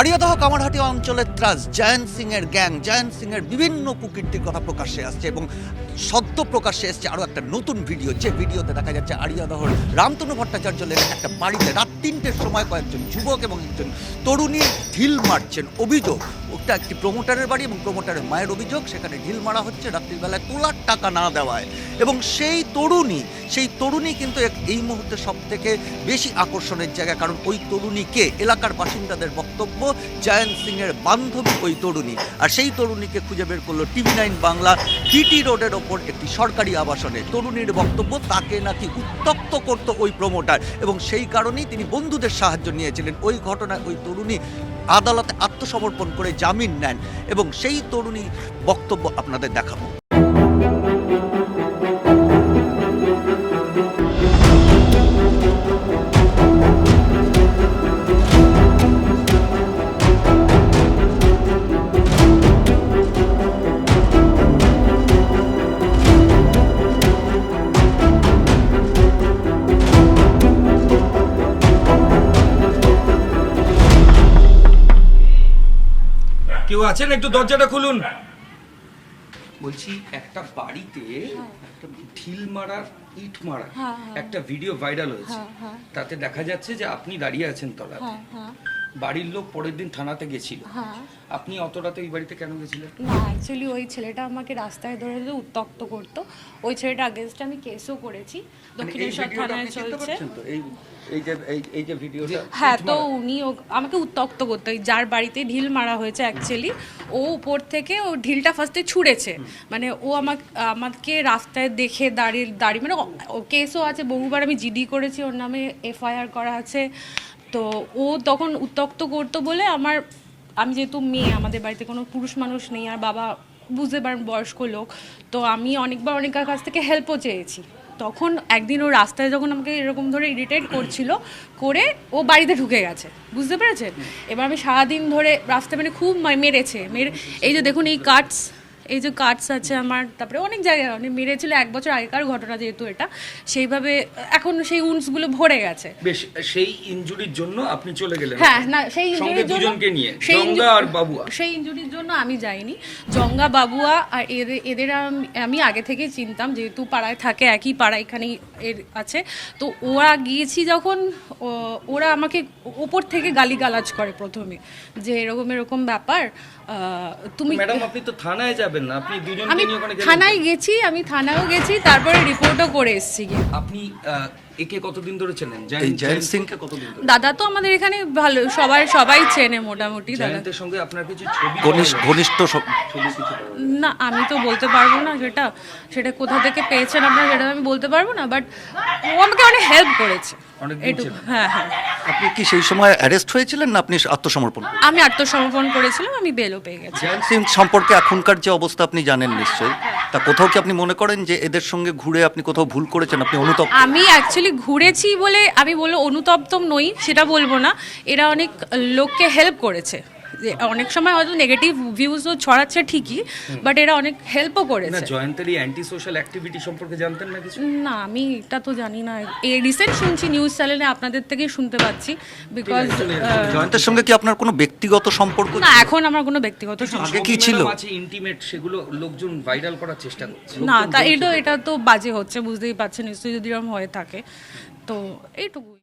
আরিয়াদহ কামারহাটি অঞ্চলের ত্রাস, জয়ন্ত সিং এর গ্যাং, জয়ন্ত সিং এর বিভিন্ন কুকীর্তির কথা প্রকাশ্যে আসছে এবং সদ্য প্রকাশ্যে এসছে আরও একটা নতুন ভিডিও। যে ভিডিওতে দেখা যাচ্ছে আরিয়াদহর রামতনু ভট্টাচার্য লেনের একটা বাড়িতে রাত তিনটের সময় কয়েকজন যুবক এবং একজন তরুণী ঢিল মারছেন। অভিযোগ ওটা একটি প্রমোটারের বাড়ি এবং প্রমোটারের মায়ের অভিযোগ, সেখানে ঢিল মারা হচ্ছে, রাত্রিবেলায় তোলার টাকা না দেওয়ায়। এবং সেই তরুণী সেই তরুণী কিন্তু এই মুহূর্তে সব থেকে বেশি আকর্ষণের জায়গা, কারণ ওই তরুণীকে এলাকার বাসিন্দাদের বক্তব্য, জয়ন্ত সিং এর বান্ধবী ওই তরুণী। আর সেই তরুণীকে খুঁজে বের করল টিভি নাইন বাংলা টিটি রোডের ওপর একটি সরকারি আবাসনে। তরুণীর বক্তব্য, তাকে নাকি উত্তপ্ত করত ওই প্রমোটার এবং সেই কারণেই তিনি বন্ধুদের সাহায্য নিয়েছিলেন। ওই ঘটনায় ওই তরুণী আদালতে আত্মসমর্পণ করে জামিন নেন এবং সেই তরুণী বক্তব্য আপনাদের দেখাবো। কেউ আছেন? একটু দরজাটা খুলুন। বলছি একটা বাড়িতে একটা ঢিল মারার ইট মারা হ্যাঁ, হ্যাঁ। একটা ভিডিও ভাইরাল হয়েছে। হ্যাঁ, হ্যাঁ। তাতে দেখা যাচ্ছে যে আপনি দাঁড়িয়ে আছেন তলাতে। হ্যাঁ হ্যাঁ। বাড়ির লোক পরের দিন থানাতে গেছিল। হ্যাঁ। আপনি অত রাতে ওই বাড়িতে কেন গেছিলেন? না অ্যাকচুয়ালি ওই ছেলেটা আমাকে রাস্তায় ধরে ধরে উত্তক্ত করতো। ওই ছেলেটা আগেনস্টে আমি কেসও করেছি। মানে দক্ষিণেশ্বর থানায় চলছে। তো? এই এই যে এই- এই যে ভিডিওটা হ্যাঁ তো উনি আমাকে উত্তক্ত করতো। যার বাড়িতে ঢিল মারা হয়েছে অ্যাকচুয়ালি ও উপর থেকে ও ঢিলটা ফার্স্টে ছুঁড়েছে। মানে ও আমাকে আমাকে রাস্তায় দেখে দাঁড়িয়ে দাঁড়িয়ে মানে কেসও আছে বহুবার আমি জিডি করেছি ওর নামে এফআইআর করা আছে। তো ও তখন উত্তক্ত করতো বলে আমার, আমি যেহেতু মেয়ে, আমাদের বাড়িতে কোনো পুরুষ মানুষ নেই, আর বাবা বুঝতে পারেন বয়স্ক লোক, তো আমি অনেকবার অনেকের কাছ থেকে হেল্পও চেয়েছি। তখন একদিন ও রাস্তায় যখন আমাকে এরকম ধরে ইরিটেট করছিল, করে ও বাড়িতে ঢুকে গেছে। বুঝতে পেরেছেন? এবার আমি সারাদিন ধরে রাস্তায় মানে খুব মেরেছে, মেরে, এই যে দেখুন এই কাটস এই যে কাটস আছে আমার তারপরে অনেক জায়গায় অনেক মেরেছিল এক বছর আগেকার ঘটনা যেহেতু এটা সেইভাবে এখন সেই উন্সগুলো ভরে গেছে। বেশ সেই ইনজুরির জন্য আপনি চলে গেলেন। হ্যাঁ না সেই ইনজুরির জন্য দুজনকে নিয়ে জঙ্গা আর বাবুয়া। সেই ইনজুরির জন্য আমি যাইনি। জঙ্গা বাবুয়া আর এদের এদের আমি আগে থেকে চিনতাম যেহেতু পাড়ায় থাকে একই পাড়া এখানেই এর আছে। তো ওরা গিয়েছি যখন ওরা আমাকে ওপর থেকে গালিগালাজ করে প্রথমে যে এরকম এরকম ব্যাপার আহ, তুমি ম্যাডাম আপনি তো থানায় যাবেন। না আপনি দুজনকে আমি নিয়ে ওখানে গেলেন থানায় গেছি আমি থানায়ও গেছি তারপরে রিপোর্টও করে এসেছি আপনি একে কতদিন ধরে চেনেন? জয়ন্ত সিংকে কতদিন ধরে? দাদা তো আমাদের এখানে ভালো সবাই সবাই চেনে মোটামুটি দাদা। জয়ন্তের সঙ্গে আপনার কিছু ছবি ঘনিষ্ঠ ঘনিষ্ঠ সব- ছবি কিছু পাওয়া গেছে? না আমি তো বলতে পারব না সেটা সেটা কোথা থেকে পেয়েছেন আপনারা সেটা আমি বলতে পারব না বাট ও আমাকে অনেক হেল্প করেছে। অনেক দিন এটুকু ছিল। হ্যাঁ হ্যাঁ। আপনি কি সেই সময় অ্যারেস্ট হয়েছিলেন না আপনি আত্মসমর্পণ? আমি আত্মসমর্পণ করেছিলাম আমি বেলও পেয়ে গেছি। জয়ন্ত সিং সম্পর্কে এখনকার যে অবস্থা আপনি জানেন নিশ্চয়ই। তা কোথাও কি আপনি মনে করেন যে এদের সঙ্গে ঘুরে আপনি কোথাও ভুল করেছেন? আপনি অনুতপ্ত? আমি অ্যাকচুয়ালি ঘুরেছি বলে আমি বলব অনুতপ্তম নই, সেটা বলব না। এরা অনেক লোককে হেল্প করেছে। অনেক সময় হয়তো নেগেটিভ ভিউজও ছড়াচ্ছে ঠিকই বাট এরা অনেক হেল্পও করেছে। না জয়ন্তের এই অ্যান্টি সোশ্যাল অ্যাক্টিভিটি সম্পর্কে জানতেন না কিছু? না আমি এটা তো জানি না। এই রিসেন্ট শুনছি নিউজ চ্যানেলে আপনাদের থেকেই শুনতে পাচ্ছি বিকজ জয়ন্তের সঙ্গে কি আপনার কোনো ব্যক্তিগত সম্পর্ক না এখন আমার কোনো ব্যক্তিগত সম্পর্ক আগে কি ছিল? আছে ইন্টিমেট সেগুলো লোকজন ভাইরাল করার চেষ্টা করছে। না তা এটা এটা তো বাজে হচ্ছে বুঝতেই পারছেন নিশ্চয়ই যদি এরকম হয়ে থাকে। তো এইটুকুই।